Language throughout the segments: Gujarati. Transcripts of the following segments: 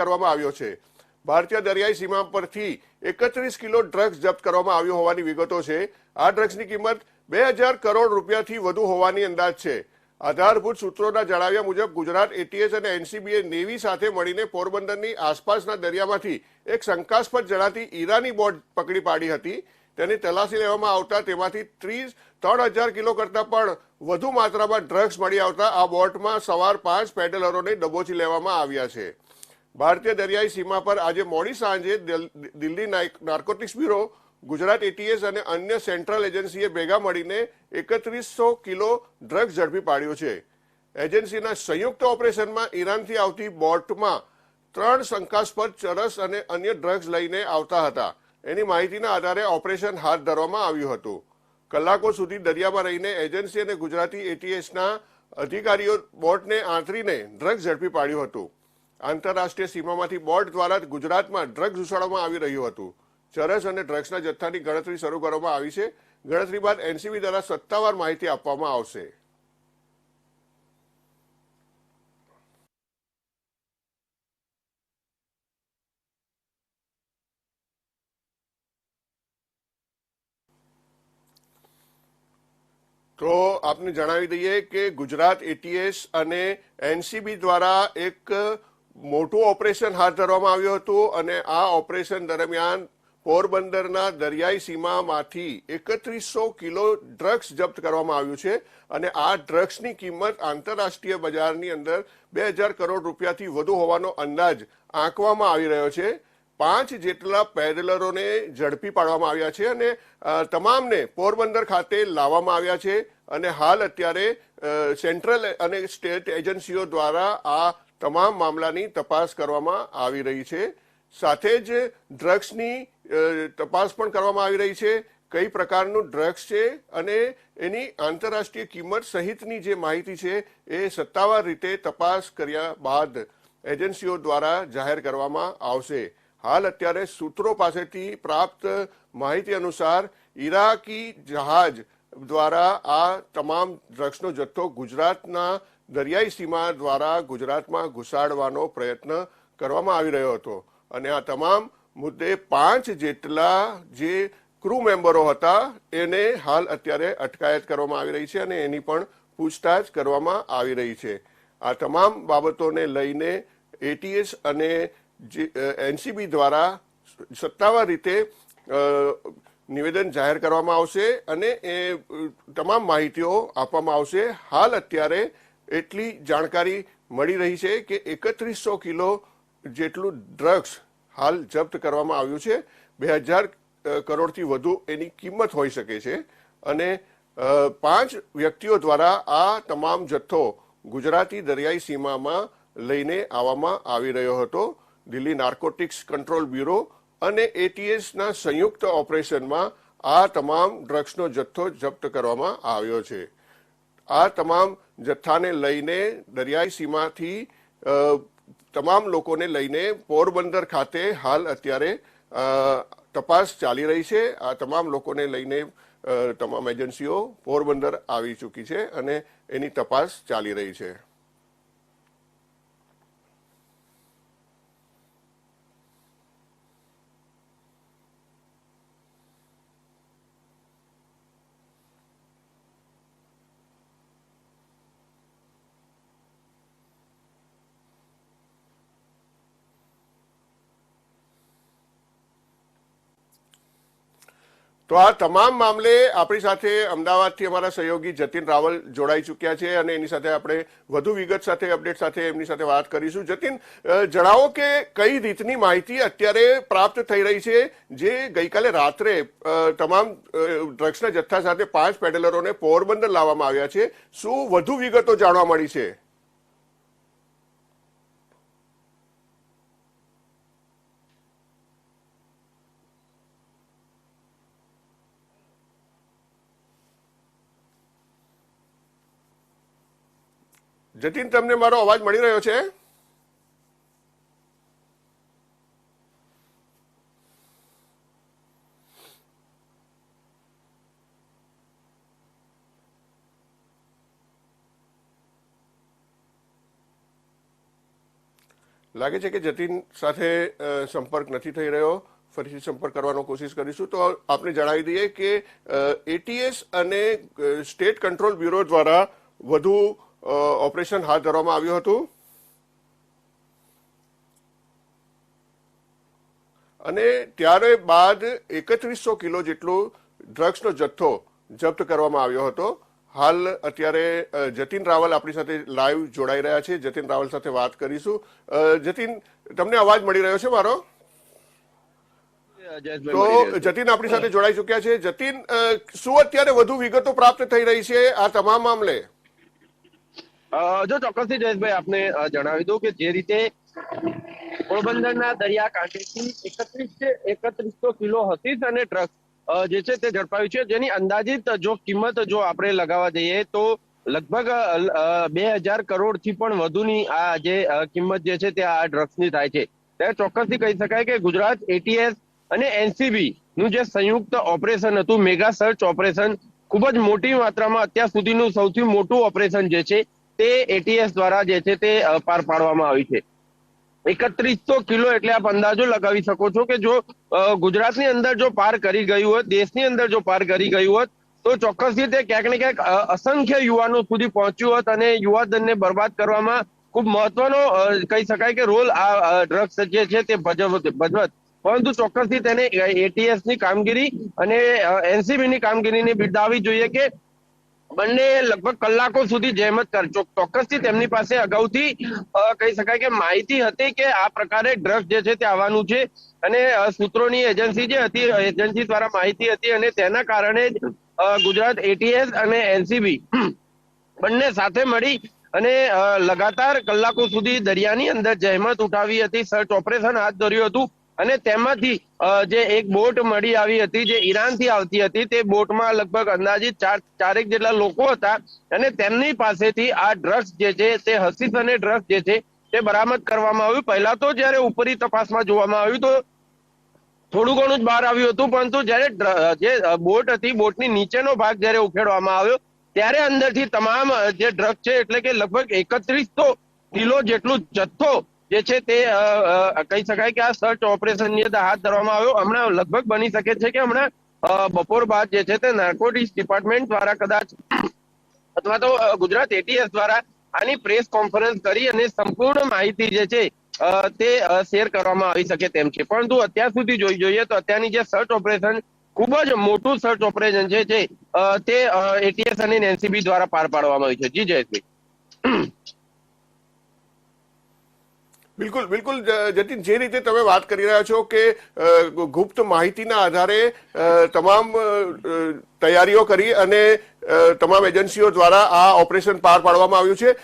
કરવામાં આવ્યો છે. ભારતીય દરિયાઈ સીમા પરથી એકત્રીસ કિલો ડ્રગ્સ જપ્ત કરવામાં આવ્યો હોવાની વિગતો છે. આ ડ્રગ્સની કિંમત બે હજાર કરોડ રૂપિયાથી વધુ હોવાની અંદાજ છે. આધારભૂત સૂત્રોના જણાવ્યા મુજબ ગુજરાત એટીએસ અને એનસીબીએ નેવી સાથે મળીને પોરબંદરની આસપાસના દરિયામાંથી એક શંકાસ્પદ જણાતી ઈરાની બોટ પકડી પાડી હતી. તેની તલાશી લેવામાં આવતા તેમાંથી ત્રીસ, ત્રણ હજાર કિલો કરતાં પણ વધુ માત્રામાં ડ્રગ્સ મળી આવતા આ બોટમાં સવાર પાંચ પેડલરોને દબોચી લેવામાં આવ્યા છે. ભારતીય દરિયાઈ સીમા પર આજે મોડી સાંજે Delhi narcotics bureau, Gujarat ATS અને અન્ય સેન્ટ્રલ એજન્સીએ ભેગા મળીને એકત્રીસો કિલો ડ્રગ્સ ઝડપી પાડ્યો છે. એજન્સીના સંયુક્ત ઓપરેશનમાં ઈરાનથી આવતી બોટમાં ત્રણ શંકાસ્પદ ચરસ અને અન્ય ડ્રગ્સ લઈને આવતા હતા. એની માહિતીના આધારે ઓપરેશન હાથ ધરવામાં આવ્યું હતું. કલાકો સુધી દરિયામાં રહીને એજન્સી અને ગુજરાતી એટીએસના અધિકારીઓ બોટને આંતરીને ડ્રગ્સ ઝડપી પાડ્યું હતું. આંતરરાષ્ટ્રીય સીમામાંથી બોટ દ્વારા ગુજરાતમાં ડ્રગ્સ ઘૂસાડવામાં આવી રહ્યું હતું. ચરસ અને ડ્રગ્સના જથ્થાની ગણતરી શરૂ કરવામાં આવી છે. ગણતરી બાદ એનસીબી દ્વારા સત્તાવાર માહિતી આપવામાં આવશે. તો આપને જણાવી દઈએ કે ગુજરાત એટીએસ અને એનસીબી દ્વારા એક મોટું ઓપરેશન હાથ ધરવામાં આવ્યું હતું અને આ ઓપરેશન દરમિયાન પોરબંદરના દરિયાઈ સીમામાંથી એકત્રીસો કિલો ડ્રગ્સ જપ્ત કરવામાં આવ્યું છે અને આ ડ્રગ્સની કિંમત આંતરરાષ્ટ્રીય બજારની અંદર બે હજાર કરોડ રૂપિયાથી વધુ હોવાનો અંદાજ આંકવામાં આવી રહ્યો છે. પાંચ જેટલા પેડલરોને ઝડપી પાડવામાં આવ્યા છે અને તમામને પોરબંદર ખાતે લાવવામાં આવ્યા છે અને હાલ અત્યારે સેન્ટ્રલ અને સ્ટેટ એજન્સીઓ દ્વારા આ તમામ મામલાની તપાસ કરવામાં આવી રહી છે. સાથે જ ડ્રગ્સની તપાસ પણ કરવામાં આવી રહી છે. કઈ પ્રકારનું ડ્રગ્સ છે અને એની આંતરરાષ્ટ્રીય કિંમત સહિતની જે માહિતી છે એ સત્તાવાર રીતે તપાસ કર્યા બાદ એજન્સીઓ દ્વારા જાહેર કરવામાં આવશે. હાલ અત્યારે સૂત્રો પાસેથી પ્રાપ્ત માહિતી અનુસાર ઈરાકી જહાજ દ્વારા આ તમામ ડ્રગ્સનો જથ્થો ગુજરાતના દરિયાઈ સીમા દ્વારા ગુજરાતમાં ઘુસાડવાનો પ્રયત્ન કરવામાં આવી રહ્યો હતો. અને આ તમામ મુદ્દે પાંચ જેટલા જે ક્રૂ મેમ્બરો હતા, એને હાલ અત્યારે અટકાયત કરવામાં આવી રહી છે અને એની પણ પૂછતાછ કરવામાં આવી રહી છે. આ તમામ બાબતોને લઈને એટીએસ અને એનસીબી દ્વારા સત્તાવાર રીતે નિવેદન જાહેર કરવામાં આવશે અને એ તમામ માહિતીઓ આપવામાં આવશે. હાલ અત્યારે એટલી જાણકારી મળી રહી છે કે એકત્રીસો કિલો જેટલું ડ્રગ્સ હાલ જપ્ત કરવામાં આવ્યું છે. બે હજાર કરોડથી વધુ એની કિંમત હોઈ શકે છે અને પાંચ વ્યક્તિઓ દ્વારા આ તમામ જથ્થો ગુજરાતી દરિયાઈ સીમામાં લઈને આવવામાં આવી રહ્યો હતો. દિલ્હી નાર્કોટિક્સ કંટ્રોલ બ્યુરો અને એટીએસના સંયુક્ત ઓપરેશનમાં આ તમામ ડ્રગ્સનો જથ્થો જપ્ત કરવામાં આવ્યો છે. આ તમામ જથ્થાને લઈને દરિયાઈ સીમાથી તમામ લોકોને લઈને પોરબંદર ખાતે હાલ અત્યારે તપાસ ચાલી રહી છે. આ તમામ લોકોને લઈને તમામ એજન્સીઓ પોરબંદર આવી ચૂકી છે અને એની તપાસ ચાલી રહી છે. તો આ તમામ મામલે આપણી સાથે અમદાવાદથી અમારા સહયોગી જતીન રાવલ જોડાઈ ચૂક્યા છે અને એની સાથે આપણે વધુ વિગત સાથે, અપડેટ સાથે એમની સાથે વાત કરીશું. જતીન જણાવો કે કઈ રીતની માહિતી અત્યારે પ્રાપ્ત થઈ રહી છે, જે ગઈકાલે રાત્રે તમામ ડ્રગ્સના જથ્થા સાથે પાંચ પેડલરોને પોરબંદર લાવવામાં આવ્યા છે. શું વધુ વિગતો જાણવા મળી છે? જતીન, તમને મારો અવાજ મળી રહ્યો છે? લાગે છે કે જતીન સાથે સંપર્ક નથી થઈ રહ્યો? ફરીથી સંપર્ક કરવાનો કોશિશ કરીશું. તો આપને જણાવી દઈએ કે એટીએસ અને સ્ટેટ કંટ્રોલ બ્યુરો દ્વારા વધુ ઓપરેશન હાથ ધરવામાં આવ્યું હતું. અને ત્યારે બાદ એકત્રીસો કિલો જેટલું ડ્રગ્સનો જથ્થો જપ્ત કરવામાં આવ્યો હતો. હાલ અત્યારે જતીન રાવલ આપણી સાથે લાઈવ જોડાઈ રહ્યા છે. જતીન રાવલ સાથે વાત કરીશું. જતીન, તમને અવાજ મળી રહ્યો છે મારો? તો. જતીન આપણી સાથે જોડાઈ ચુક્યા છે. જતીન શું અત્યારે વધુ વિગતો પ્રાપ્ત થઈ રહી છે આ તમામ મામલે? જો ચોક્કસથી જયેશભાઈ, આપને જણાવી દઉં કે જે રીતે પોરબંદરના દરિયાકાંઠેથી એકત્રીસ એકત્રીસો કિલો હસીસ અને ટ્રક જે છે તે ઝડપાયું છે. જેની અંદાજિત જો કિંમત જો આપણે લગાવવા જઈએ તો લગભગ બે હજાર કરોડથી પણ વધુની આ જે કિંમત જે છે તે આ ડ્રગ્સની થાય છે. ત્યારે ચોક્કસથી કહી શકાય કે ગુજરાત એટીએસ અને એનસીબી નું જે સંયુક્ત ઓપરેશન હતું, મેગા સર્ચ ઓપરેશન, ખૂબ જ મોટી માત્રામાં અત્યાર સુધીનું સૌથી મોટું ઓપરેશન જે છે તે એટીએસ દ્વારા જે છે તે પાર પાડવામાં આવી છે. એકત્રીસો કિલો એટલે આપ અંદાજો લગાવી શકો છો કે જો ગુજરાતની અંદર જો પાર કરી ગયું હોત, દેશની અંદર જો પાર કરી ગયું હોત, તો ચોક્કસ રીતે ક્યાંક ને ક્યાંક અસંખ્ય યુવાનો સુધી પહોંચ્યું હોત અને યુવાધનને બરબાદ કરવામાં ખૂબ મહત્વનો કહી શકાય કે રોલ આ ડ્રગ્સ જે છે તે ભજવત ભજવત. પરંતુ ચોક્કસથી તેને એટીએસની કામગીરી અને એનસીબી ની કામગીરીને બિરદાવી જોઈએ કે બંને લગભગ કલાકો સુધી જહેમત કર ચોક્કસ ચોક્કસથી તેમની પાસે અગાઉથી કહી શકાય કે માહિતી હતી કે આ પ્રકારે ડ્રગ્સ જે છે તે આવવાનું છે અને સૂત્રોની એજન્સી જે હતી એજન્સી દ્વારા માહિતી હતી અને તેના કારણે જ ગુજરાત એટીએસ અને એનસીબી બંને સાથે મળી અને લગાતાર કલાકો સુધી દરિયાની અંદર જહેમત ઉઠાવી હતી. સર્ચ ઓપરેશન હાથ ધર્યું હતું. અને તેમાંથી જે એક બોટ મળી આવી હતી, જે ઈરાનથી આવતી હતી, તે બોટમાં લગભગ અંદાજિત ચાર, ચારેક જેટલા લોકો હતા અને તેમની પાસેથી આ ડ્રગ્સ જે છે, તે હસીસ અને ડ્રગ્સ જે છે, તે બરામદ કરવામાં આવ્યું. પહેલા તો જ્યારે ઉપરી તપાસમાં જોવામાં આવ્યું તો થોડું ઘણું જ બહાર આવ્યું હતું, પરંતુ જ્યારે જે બોટ હતી, બોટની નીચેનો ભાગ જ્યારે ઉખેડવામાં આવ્યો, ત્યારે અંદરથી તમામ જે ડ્રગ છે, એટલે કે લગભગ એકત્રીસો કિલો જેટલું જથ્થો જે છે તે કહી શકાય કે આ સર્ચ ઓપરેશનની અંદર હાથ ધરવામાં આવ્યો. હમણાં લગભગ બની શકે છે કે હમણાં બપોર બાદ જે છે તે નાર્કોટિક્સ ડિપાર્ટમેન્ટ દ્વારા કદાચ, અથવા તો ગુજરાત એટીએસ દ્વારા આની પ્રેસ કોન્ફરન્સ કરી અને સંપૂર્ણ માહિતી જે છે તે શેર કરવામાં આવી શકે તેમ છે. પરંતુ અત્યાર સુધી જોઈ જોઈએ તો અત્યારની જે સર્ચ ઓપરેશન ખૂબ જ મોટું સર્ચ ઓપરેશન છે તે એટીએસ અને એનસીબી દ્વારા પાર પાડવામાં આવ્યું છે. જી જયેશભાઈ બિલકુલ બિલકુલ જતીન, જે રીતે તમે વાત કરી રહ્યા છો કે ગુપ્ત માહિતીના આધારે તમામ તૈયારીઓ કરી અને તમામ એજન્સીઓ દ્વારા આ ઓપરેશન પાર પાડવામાં આવ્યું છે.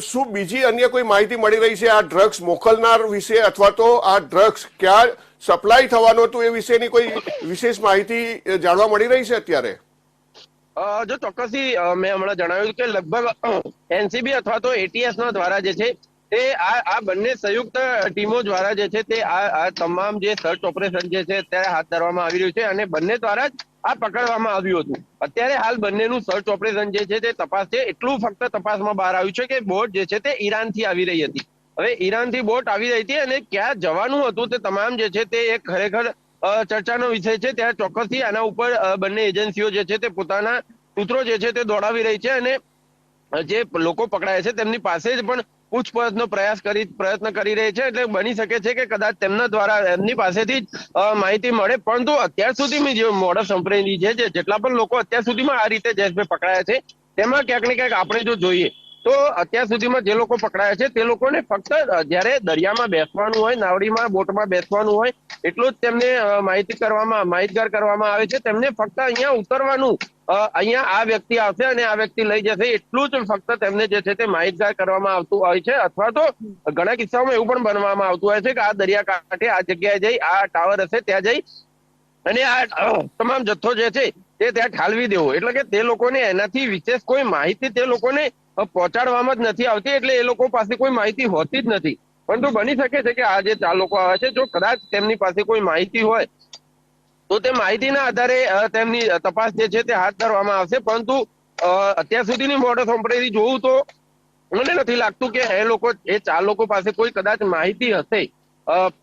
શું બીજી અન્ય કોઈ માહિતી મળી રહી છે આ ડ્રગ્સ મોકલનાર વિશે અથવા તો આ ડ્રગ્સ ક્યાં સપ્લાય થવાનું હતું એ વિશેની કોઈ વિશેષ માહિતી જાણવા મળી રહી છે અત્યારે? જો ચોક્કસથી મેં હમણાં જણાવ્યું કે લગભગ એનસીબી અથવા તો એટીએસ દ્વારા જે છે તે આ આ બંને સંયુક્ત ટીમો દ્વારા જે છે તે આ તમામ જે સર્ચ ઓપરેશન જે છે અત્યારે હાથ ધરવામાં આવી રહ્યું છે અને બંને દ્વારા જ આ પકડવામાં આવ્યું હતું. અત્યારે હાલ બંનેનું સર્ચ ઓપરેશન જે છે તે તપાસ છે. એટલું ફક્ત તપાસમાં બહાર આવ્યું છે કે બોટ જે છે તે ઈરાનથી આવી રહી હતી. હવે ઈરાનથી બોટ આવી રહી હતી અને ક્યાં જવાનું હતું તે તમામ જે છે તે એક ખરેખર ચર્ચાનો વિષય છે. ત્યારે ચોક્કસથી આના ઉપર બંને એજન્સીઓ જે છે તે પોતાના સૂત્રો જે છે તે દોડાવી રહી છે અને જે લોકો પકડાયા છે તેમની પાસે જ પણ પૂછપરછનો પ્રયાસ કરી, પ્રયત્ન કરી રહી છે એટલે બની શકે છે કે કદાચ તેમના દ્વારા એમની પાસેથી માહિતી મળે. પરંતુ અત્યાર સુધીની જે મોડસ સંપ્રેલી છે જેટલા પણ લોકો અત્યાર સુધીમાં આ રીતે જયેશભાઈ પકડાયા છે, તેમાં ક્યાંક ને ક્યાંક આપણે જો જોઈએ, તો અત્યાર સુધીમાં જે લોકો પકડાયા છે, તે લોકોને ફક્ત જ્યારે દરિયામાં બેસવાનું હોય, નાવડીમાં, બોટમાં બેસવાનું હોય, એટલું જ તેમને માહિતી કરવામાં, માહિતગાર કરવામાં આવે છે. તેમને ફક્ત અહીંયા ઉતરવાનું અહીંયા આ વ્યક્તિ આવશે અને આ વ્યક્તિ લઈ જશે. એટલું જ ફક્ત તેમને જે છે તે માહિતગાર કરવામાં આવતું હોય છે. અથવા તો ઘણા કિસ્સાઓમાં એવું પણ બનવામાં આવતું હોય છે કે આ દરિયાકાંઠે આ જગ્યાએ જઈ આ ટાવર હશે, ત્યાં જઈ અને આ તમામ જથ્થો જે છે તે ત્યાં ઠાલવી દેવો. એટલે કે તે લોકોને એનાથી વિશેષ કોઈ માહિતી તે લોકોને પહોંચાડવામાં જ નથી આવતી. એટલે એ લોકો પાસે કોઈ માહિતી હોતી જ નથી. પરંતુ બની શકે છે કે આ જે લોકો આવે છે, જો કદાચ તેમની પાસે કોઈ માહિતી હોય તો તે માહિતીના આધારે તેમની તપાસ જે છે તે હાથ ધરવામાં આવશે. પરંતુ અત્યાર સુધીની મોટો ઓપરેટી જોવું તો મને નથી લાગતું કે એ લોકો, એ ચાર લોકો પાસે કોઈ કદાચ માહિતી હશે.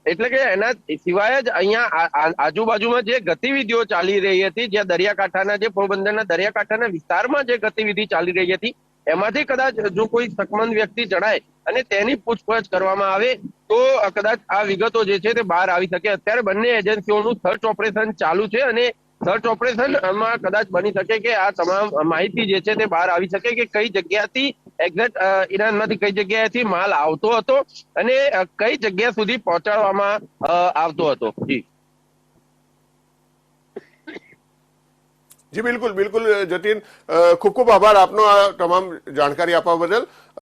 એટલે કે એના સિવાય જ અહીંયા આજુબાજુમાં જે ગતિવિધિઓ ચાલી રહી હતી જે દરિયાકાંઠાના જે પોરબંદરના દરિયાકાંઠાના વિસ્તારમાં જે ગતિવિધિ ચાલી રહી હતી એમાંથી કદાચ જો કોઈ શકમંદ વ્યક્તિ જણાય અને તેની પૂછપરછ કરવામાં આવે, તો કદાચ આ વિગતો જે છે તે બહાર આવી શકે. અત્યારે બંને એજન્સીઓનું સર્ચ ઓપરેશન ચાલુ છે અને સર્ચ ઓપરેશનમાં કદાચ બની શકે કે આ તમામ માહિતી જે છે તે બહાર આવી શકે કે કઈ જગ્યાથી એક્ઝેક્ટ ઈરાનમાંથી કઈ જગ્યાએથી માલ આવતો હતો અને કઈ જગ્યા સુધી પહોંચાડવામાં આવતો હતો. જી. જી બિલકુલ બિલકુલ જતીન. ખૂબ ખૂબ આભાર આપનો આ તમામ જાણકારી આપવા બદલ.